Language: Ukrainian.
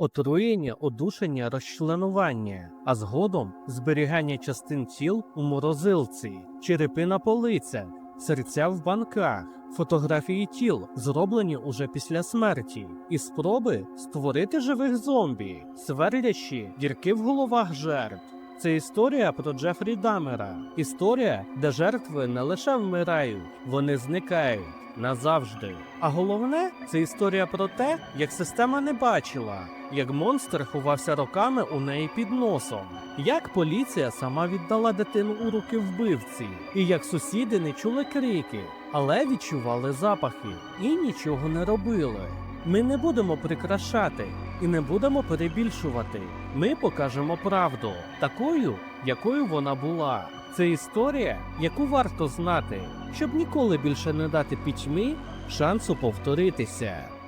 отруєння, одушення, розчленування, а згодом зберігання частин тіл у морозилці, черепи на полицях, серця в банках, фотографії тіл, зроблені уже після смерті, і спроби створити живих зомбі, свердячі дірки в головах жертв. Це історія про Джефрі Дамера. Історія, де жертви не лише вмирають, вони зникають назавжди. А головне, це історія про те, як система не бачила, як монстр ховався роками у неї під носом, як поліція сама віддала дитину у руки вбивці, і як сусіди не чули крики, але відчували запахи і нічого не робили. Ми не будемо прикрашати і не будемо перебільшувати. Ми покажемо правду такою, якою вона була. Це історія, яку варто знати, щоб ніколи більше не дати пітьмі шансу повторитися.